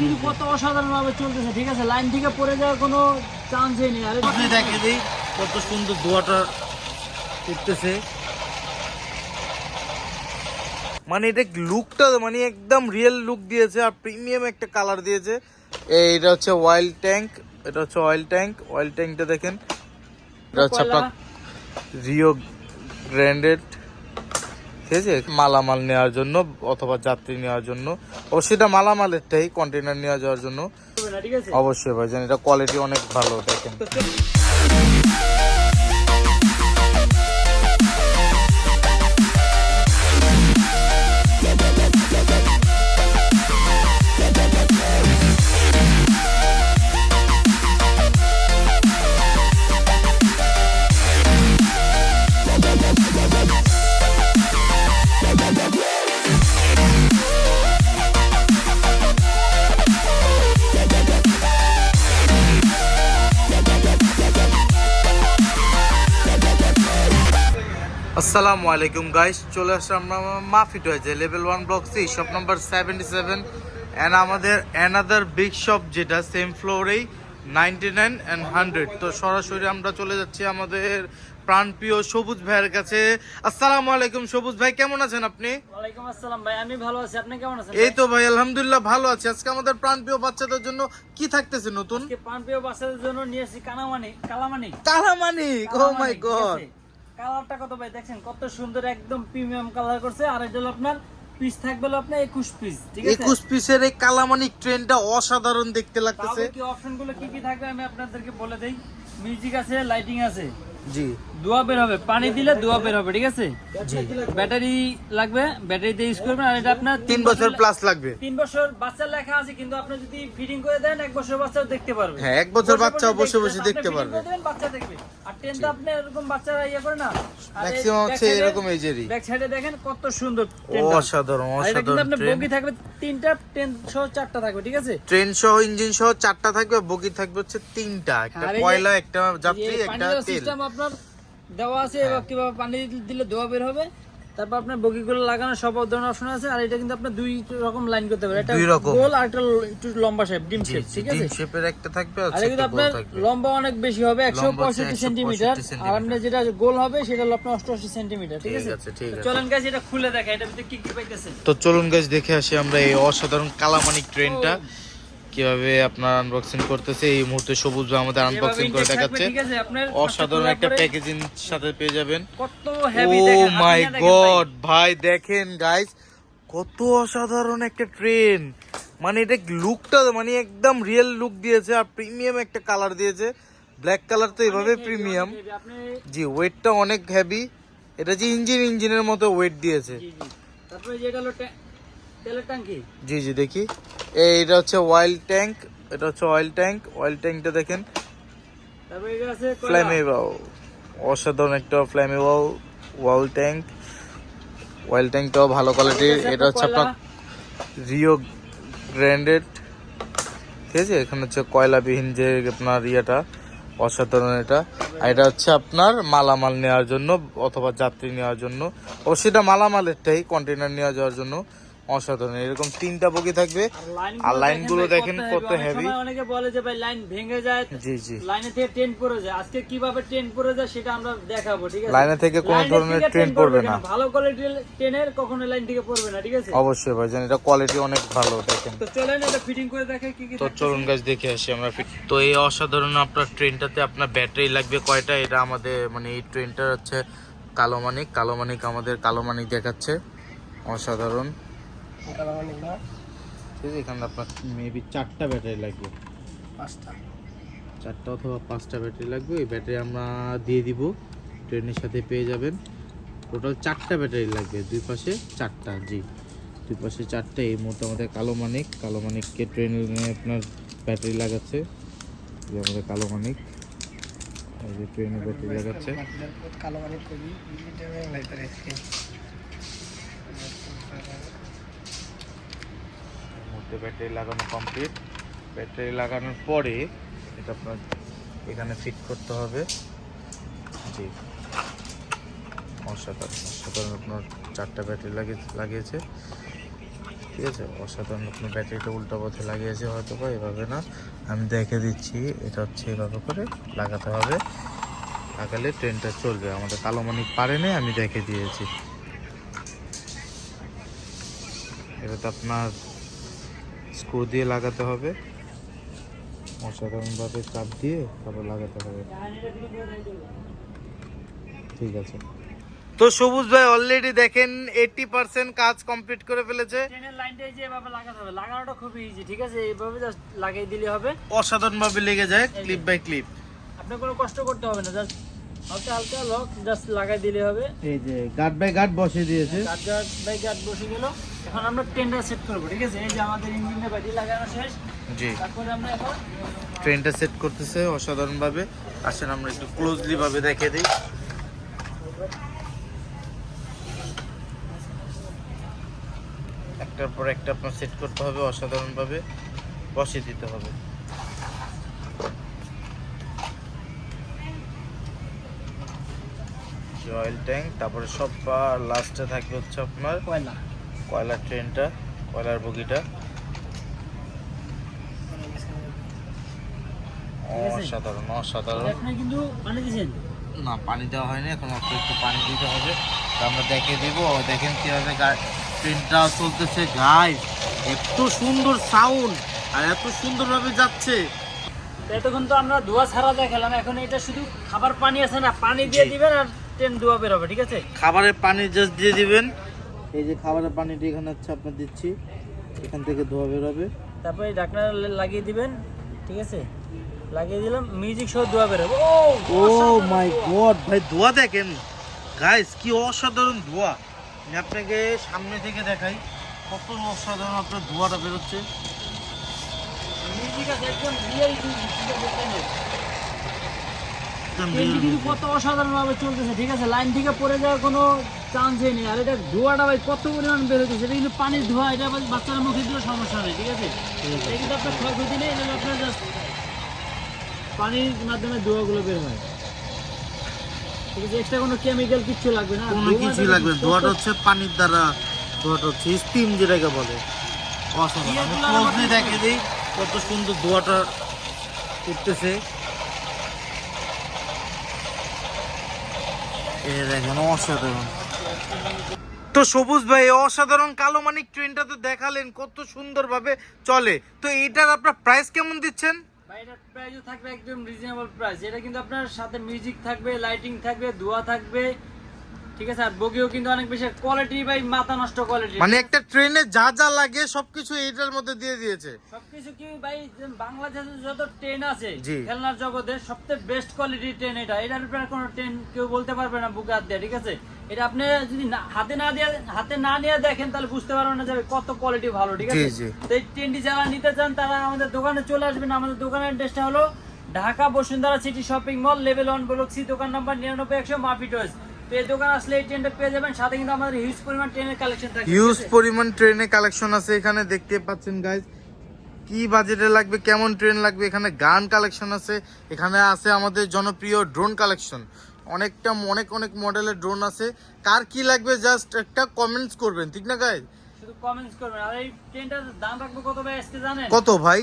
কিন্তু কত অসাধারণ ভাবে চলতেছে ঠিক আছে? লাইন থেকে পড়ে যাওয়ার কোনো চান্সই নেই। আরে আপনি দেখে দিই কত সুন্দর ধোয়াটা উঠতেছে। মানে এটা লুকটা মানে একদম রিয়েল লুক দিয়েছে আর প্রিমিয়াম একটা কালার দিয়েছে। এই এটা হচ্ছে অয়েল ট্যাঙ্ক এটা হচ্ছে অয়েল ট্যাঙ্ক অয়েল ট্যাঙ্কটা দেখেন। এটা হচ্ছে আপনার রিও গ্র্যান্ডেড ঠিক আছে মালামাল নেওয়ার জন্য অথবা যাত্রী নেওয়ার জন্য। অবশ্যই এটা মালামালেরটাই কন্টেনার নেওয়া যাওয়ার জন্য। অবশ্যই ভাইজান এটা কোয়ালিটি অনেক ভালো দেখেন। আসসালামু আলাইকুম গাইস চলে আসলাম মাফিট হয়েছে level one block C shop number seventy seven and আমাদের অ্যানাদার বিগ শপ যেটা সেম ফ্লোরেই নাইনটি নাইন অ্যান্ড হান্ড্রেড তো সরাসরি আমরা চলে যাচ্ছি আমাদের প্রাণপ্রিয় সবুজ ভাইয়ের কাছে। আসসালামু আলাইকুম সবুজ ভাই কেমন আছেন আপনি? ওয়ালাইকুম আসসালাম ভাই আমি ভালো আছি। আপনি কেমন আছেন এই তো ভাই আলহামদুলিল্লাহ ভালো আছি। আজকে আমাদের প্রাণপ্রিয় বাচ্চাদের জন্য কি থাকতেছে নতুন? আজকে পানপ্রিয় বাচ্চাদের জন্য নিয়েছি কানামানি কালামানি। কালামানিক ও মাই গড কালারটা কত ভাই দেখছেন? কত সুন্দর একদম প্রিমিয়াম কালার করছে। আর এটা হলো আপনার পিস থাকবে আপনার একুশ পিস ঠিক আছে? একুশ পিসের এই কালামানিক ট্রেনটা অসাধারণ দেখতে লাগতেছে। তাহলে কি অপশনগুলো কি কি থাকবে আমি আপনাদেরকে বলে দেই। মিউজিক আছে লাইটিং আছে। জি। দোয়া বের হবে। পানি দিলে দোয়া বের হবে ঠিক আছে? জি। ব্যাটারি লাগবে ব্যাটারিতে ইউজ করবেন। আর এটা আপনার তিন বছর প্লাস লাগবে। তিন বছর বাচ্চার লেখা আছে কিন্তু আপনি যদি ফিটিং করে দেন এক বছর বাচ্চাও দেখতে পারবে। হ্যাঁ, এক বছর বাচ্চাও বসে বসে দেখতে পারবে। বাচ্চা দেখবে। আর টেন তো আপনি এরকম বাচ্চারা ইয়ে করে না? ম্যাক্সিমাম হচ্ছে এরকম এজেরই ব্যাক সাইডে দেখেন কত সুন্দর অসাধারণ আর এটা কিন্তু অসাধারণ আপনার বগি থাকবে তিনটা ট্রেন সহ চারটা থাকবে ঠিক আছে? ট্রেন সহ ইঞ্জিন সহ চারটা থাকবে বগি থাকবে হচ্ছে তিনটা। একটা কয়লা একটা যাত্রী একটা তেল। সিস্টেম আপনার দেওয়া আছে হ্যাঁ। এবার কীভাবে পানি দিলে ধোয়া বের হবে? তারপর আপনার বগিগুলো লাগানো সব ধরনের অপশন আছে আর এটা কিন্তু আপনার দুই রকম লাইন করতে পারে এটা। গোল আর একটা একটু লম্বা শেপ ডিম শেপ ঠিক আছে? ডিম শেপের একটা থাকবে আর আর এটা কিন্তু আপনার লম্বা অনেক বেশি হবে একশো লম্বা হচ্ছে পঁয়ষট্টি 165 সেন্টিমিটার আর আপনার যেটা গোল হবে সেটা হলো আপনার অষ্টআশি সেন্টিমিটার ঠিক আছে? ঠিক আছে। চলেন গাছ এটা খুলে দেখা এটা ভিতরে কি কি পাইতেছেন? তো চলুন গাছ দেখে আসি আমরা এই অসাধারণ কালামানিক ট্রেনটা কীভাবে আপনার আনবক্সিং করতেছে এই মুহূর্তে সবুজ আমাদের আনবক্সিং করে দেখাচ্ছে। অসাধারণ একটা প্যাকেজিং সাথে পেয়ে যাবেন। ও মাই। গড ভাই। দেখেন গাইস কত অসাধারণ একটা ট্রেন মানে এটা লুকটা মানে একদম রিয়েল লুক দিয়েছে আর প্রিমিয়াম একটা কালার দিয়েছে। ব্ল্যাক কালার তো এভাবে প্রিমিয়াম জি ওয়েটটা অনেক হেভি এটা যে ইঞ্জিন ইঞ্জিনের মতো ওয়েট দিয়েছে। তারপরে যেটা হলো তেলের ট্যাঙ্কি? জি জি দেখি। এই এটা হচ্ছে অয়েল ট্যাঙ্ক এটা হচ্ছে অয়েল ট্যাঙ্ক অয়েল ট্যাঙ্কটা দেখেন। তারপরে এটা আছে কয়লা। অসাধারণ একটা ফ্ল্যামেবাও ওয়াল ট্যাঙ্ক অয়েল ট্যাঙ্কটাও ভালো কোয়ালিটির এটা হচ্ছে আপনার রিও গ্র্যান্ডেড ঠিক আছে? এখানে হচ্ছে কয়লাবিহীন যে আপনার ইয়েটা অসাধারণ এটা। আর এটা হচ্ছে আপনার মালামাল নেওয়ার জন্য অথবা যাত্রী নেওয়ার জন্য। অবশ্যই এটা মালামালেরটাই কন্টেনার নেওয়া যাওয়ার জন্য। অসাধারণ। এরকম তিনটা বগি থাকবে। আর লাইনগুলো দেখেন কত। সময় অনেকে বলে যে ভাই লাইন ভেঙে যায়। জি জি। লাইনে থেকে ট্রেন পড়ে যায়। আজকে কীভাবে ট্রেন পড়ে যায় সেটা আমরা দেখাবো ঠিক আছে? লাইনে থেকে কোনো ধরনের ট্রেন পড়বে না। ভালো কোয়ালিটির ট্রেনের কখনো লাইন থেকে পড়বে না ঠিক আছে? অবশ্যই ভাই ভাইজান এটা কোয়ালিটি অনেক ভালো দেখেন। তো চলেন এটা ফিটিং করে দেখে কি কি তো চলুন গাছ দেখে আসি আমরা। তো এই অসাধারণ আপনার ট্রেনটাতে আপনার ব্যাটারি লাগবে কয়টা? এটা আমাদের মানে এই ট্রেনটা হচ্ছে কালো মানিক কালো মানিক আমাদের কালো মানিক দেখাচ্ছে। অসাধারণ। এখানে আপনার মেবি চারটা ব্যাটারি লাগবে। চারটা অথবা পাঁচটা ব্যাটারি লাগবে এই ব্যাটারি আমরা দিয়ে দিব। ট্রেনের সাথে পেয়ে যাবেন। টোটাল চারটা ব্যাটারি লাগবে দুই পাশে চারটা জি। দুই পাশে চারটে এই মুহূর্তে আমাদের কালো মানিক কালো মানিককে ট্রেনে আপনার ব্যাটারি লাগাচ্ছে। যে আমাদের কালো মানিক এই যে ট্রেনে ব্যাটারি লাগাচ্ছে মুহূর্তে ব্যাটারি লাগানো কমপ্লিট ব্যাটারি লাগানোর পরে এটা আপনার এখানে ফিট করতে হবে। জি। অসাধারণ অসাধারণ আপনার চারটা ব্যাটারি লাগিয়ে, লাগিয়েছে। ঠিক আছে? অসাধারণ আপনার ব্যাটারিটা উল্টো পথে লাগিয়েছে হয়তো বা এভাবে না। আমি দেখে দিচ্ছি, এটা হচ্ছে এভাবে করে লাগাতে হবে। লাগালে ট্রেনটা চলবে। আমাদের কালো মানিক পারেনি আমি দেখে দিয়েছি। এটা তো আপনার স্ক্রু দিয়ে লাগাতে হবে। অসাধারণভাবে চাপ দিয়ে তারপর লাগাতে হবে। ঠিক আছে। তো সবুজ ভাই অলরেডি দেখেন এইটি পার্সেন্ট কাজ কমপ্লিট করে ফেলেছে। ট্রেনের লাইনটা এই যে এভাবে লাগাতে হবে লাগানোটা খুবই ইজি ঠিক আছে? এইভাবে জাস্ট লাগিয়ে দিলে হবে। অসাধারণ ভাবে লেগে যায় ক্লিপ বাই ক্লিপ আপনার কোনো কষ্ট করতে হবে না জাস্ট হালকা হালকা লক জাস্ট লাগাই দিলে হবে। এই যে গার্ড বাই গার্ড বসিয়ে দিয়েছে। গার্ড বাই গার্ড বসে গেল এখন আমরা টেন্ডার সেট করব ঠিক আছে? এই যে আমাদের ব্যাটারি লাগানো শেষ। জি। তারপরে আমরা এখন ট্রেনটা সেট করতেছে অসাধারণ ভাবে আসেন আমরা একটু ক্লোজলি ভাবে দেখে দিই। একটার পর একটা আপনার সেট করতে হবে অসাধারণ ভাবে বসিয়ে দিতে হবে। অয়েল ট্যাঙ্ক তারপরে সব লাস্টে থাকবে হচ্ছে আপনার কয়লা। কয়লার ট্রেনটা কয়লার বগিটা? অসাধারণ অসাধারণ। কিন্তু পানি দিয়েছেন? না পানি দেওয়া হয়নি এখন একটু একটু পানি দিতে হবে। আমরা দেখে দিব দেখেন কীভাবে ট্রেনটা চলতেছে। গাই এত সুন্দর সাউন্ড আর এত সুন্দরভাবে যাচ্ছে। এতক্ষণ তো আমরা ধোয়া ছাড়া দেখালাম এখন এটা শুধু খাবার পানি আছে না পানি দিয়ে দিবেন আর ট্রেন ধোয়া বেরোবে ঠিক আছে? খাবারের পানি জাস্ট দিয়ে দিবেন। এই যে খাবারের পানিটি এখানে হচ্ছে আপনার দিচ্ছি। এখান থেকে ধোয়া বেরোবে। তারপরে ঢাকনা লাগিয়ে দিবেন ঠিক আছে? লাগিয়ে দিলাম মিউজিক সহ ধোয়া বের হবে ও মাই গড ভাই ধোয়া দেখেন। গাইস কি অসাধারণ ধোয়া। আমি আপনাকে সামনে থেকে দেখাই কত অসাধারণ আপনার ধোয়াটা বেরোচ্ছে। মিউজিক আছে একদম রিয়েল একদম ট্রেনটি কিন্তু কত অসাধারণ চলতেছে ঠিক আছে? লাইন থেকে পড়ে যাওয়ার কোনো চান্সই নেই। আর এটা ধোঁয়াটা ভাই কত পরিমাণ বের হচ্ছে এটা কিন্তু পানির ধোঁয়া এটা বাচ্চারা মুখে দিলেও সমস্যা নেই ঠিক আছে? এটা কিন্তু আপনার ক্ষয়ক্ষতি নেই এটা আপনার জাস্ট পানির মাধ্যমে ধোঁয়াগুলো বের হয়। ঠিক আছে এক্সট্রা কোনো কেমিক্যাল কিচ্ছু লাগবে না। কোনো কিছুই লাগবে। ধোয়াটা হচ্ছে পানির দ্বারা ধোয়াটা হচ্ছে স্টিম যেটাকে বলে। অসাধারণ। আমি দেখে দিই কত সুন্দর ধোয়াটা উঠতেছে। তো সবুজ ভাই অসাধারণ কালো মানিক ট্রেনটা তো দেখালেন, কত সুন্দরভাবে চলে। তো এটার আপনার প্রাইস কেমন দিচ্ছেন? থাকবে একদম রিজনেবল প্রাইস এটা কিন্তু আপনার সাথে মিউজিক থাকবে লাইটিং থাকবে, ধোয়া থাকবে ঠিক আছে আর বগিও কিন্তু অনেক বেশি কোয়ালিটি ভাই মাথা নষ্ট কোয়ালিটি মানে একটা ট্রেনে যা যা লাগে সবকিছু এইটার মধ্যে দিয়ে দিয়েছে। সবকিছু কি ভাই বাংলাদেশে যত ট্রেন আছে খেলনার জগতে সবচেয়ে বেস্ট কোয়ালিটির ট্রেন এটা। এটার উপরে কোনো ট্রেন কেউ বলতে পারবে না বুকে হাত দিয়ে ঠিক আছে? এটা আপনি যদি হাতে না দিয়ে হাতে না নিয়ে দেখেন তাহলে বুঝতে পারবেন না যে কত কোয়ালিটি ভালো ঠিক আছে। তো এই ট্রেনটি যারা নিতে চান তারা আমাদের দোকানে চলে আসবেন। আমাদের দোকানের অ্যাড্রেসটা হলো Dhaka Bashundhara city shopping mall level one block C দোকান নাম্বার নিরানব্বই একশো মাফি টয়েস তো এই দোকান আসলে এই ট্রেনটা পেয়ে যাবেন। সাথে কিন্তু আমাদের হিউজ পরিমাণ ট্রেনের কালেকশন থাকে হিউজ পরিমাণ ট্রেনে কালেকশন আছে এখানে দেখতে পাচ্ছেন গাইজ কি বাজেটে লাগবে কেমন ট্রেন লাগবে এখানে গান কালেকশন আছে এখানে আছে আমাদের জনপ্রিয় ড্রোন কালেকশন অনেকটা অনেক অনেক মডেলের ড্রোন আছে। কার কি লাগবে জাস্ট একটা কমেন্টস করবেন ঠিক না গাইজ শুধু কমেন্টস করবেন। আর এই ট্রেনটার দাম রাখব কত ভাই আজকে জানেন? কত ভাই?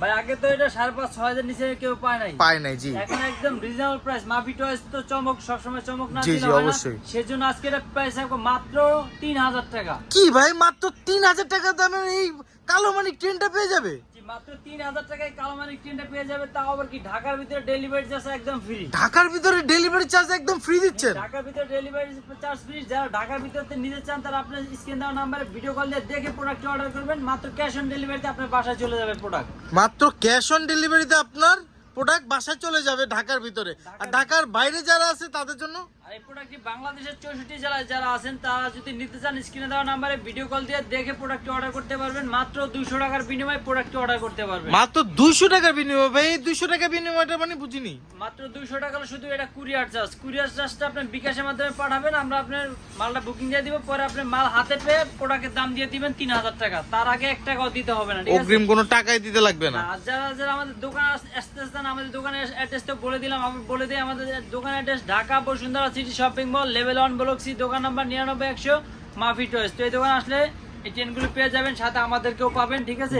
ভাই আগে তো এটা সাড়ে পাঁচ ছয় হাজার নিচে কেউ পায় নাই। পায় নাই জি। এখন একদম রিজনেবল প্রাইস মাফি টয়েস তো চমক সবসময় চমক না জি, জি, অবশ্যই। সেজন্য আজকে এটা প্রাইস রাখব মাত্র তিন হাজার টাকা। কি ভাই মাত্র তিন হাজার টাকা দামে এই কালো মানিক ট্রেনটা পেয়ে যাবে? মাত্র তিন হাজার টাকায় কালোমানিক ট্রেনটা পেয়ে যাবে তাও আবার কি ঢাকার ভিতরে ডেলিভারি চার্জ একদম ফ্রি ঢাকার ভিতরে ডেলিভারি চার্জ একদম ফ্রি দিচ্ছেন? ঢাকার ভিতরে ডেলিভারি চার্জ ফ্রি যারা ঢাকার ভিতরে নিতে চান তারা আপনার স্ক্রিন দেওয়া নাম্বারে ভিডিও কল দিয়ে দেখে প্রোডাক্ট অর্ডার করবেন মাত্র ক্যাশ অন ডেলিভারিতে আপনার বাসায় চলে যাবে প্রোডাক্ট মাত্র ক্যাশ অন ডেলিভারিতে আপনার প্রোডাক্ট বাসায় চলে যাবে ঢাকার ভিতরে। আর ঢাকার বাইরে যারা আছে তাদের জন্য আর এই প্রোডাক্টটি বাংলাদেশের চৌষট্টি জেলায় যারা আছেন তারা যদি নিতে চান স্ক্রিনে দেওয়া নাম্বারে ভিডিও কল দিয়ে দেখে প্রোডাক্টটি অর্ডার করতে পারবেন। মাত্র দুশো টাকার বিনিময়ে প্রোডাক্টটি অর্ডার করতে পারবেন। মাত্র দুইশো টাকা বিনিময় ভাই এই দুইশো টাকা বিনিময়টা মানে বুঝিনি। মাত্র দুইশো টাকা হলো শুধু এটা কুরিয়ার চার্জ কুরিয়ার চার্জটা আপনি বিকাশের মাধ্যমে পাঠাবেন আমরা আপনার মালটা বুকিং দিয়ে দিব পরে আপনি মাল হাতে পেয়ে প্রোডাক্টের দাম দিয়ে দিবেন তিন হাজার টাকা। তার আগে এক টাকাও দিতে হবে না ঠিক আছে? অগ্রিম কোনো টাকাই দিতে লাগবে না। আর যারা যারা আমাদের দোকান আস- আসতে চান আমাদের দোকানের অ্যাড্রেস তো বলে দিলাম আমি বলে দিই আমাদের দোকানের address Dhaka Bashundhara city shopping mall level one block C দোকান নাম্বার নিরানব্বই একশো মাফি টয়েস তো এই দোকান আসলে এই চেনগুলো পেয়ে যাবেন সাথে আমাদেরকেও পাবেন ঠিক আছে?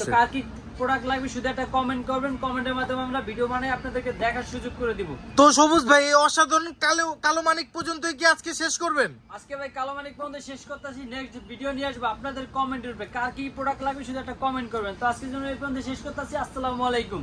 তো কার কি প্রোডাক্ট লাগবে শুধু একটা কমেন্ট করবেন কমেন্টের মাধ্যমে আমরা ভিডিও বানাই আপনাদেরকে দেখার সুযোগ করে দিব। তো সবুজ ভাই এই অসাধারণ কালো কালো মানিক পর্যন্তই কি আজকে শেষ করবেন? আজকে ভাই কালো মানিক পর্যন্ত শেষ করতেছি নেক্সট ভিডিও নিয়ে আসব আপনাদের কমেন্টের উপরে কার কি প্রোডাক্ট লাগবে শুধু একটা কমেন্ট করবেন। তো আজকের জন্য এই পর্যন্ত শেষ করতেছি আসসালামু আলাইকুম।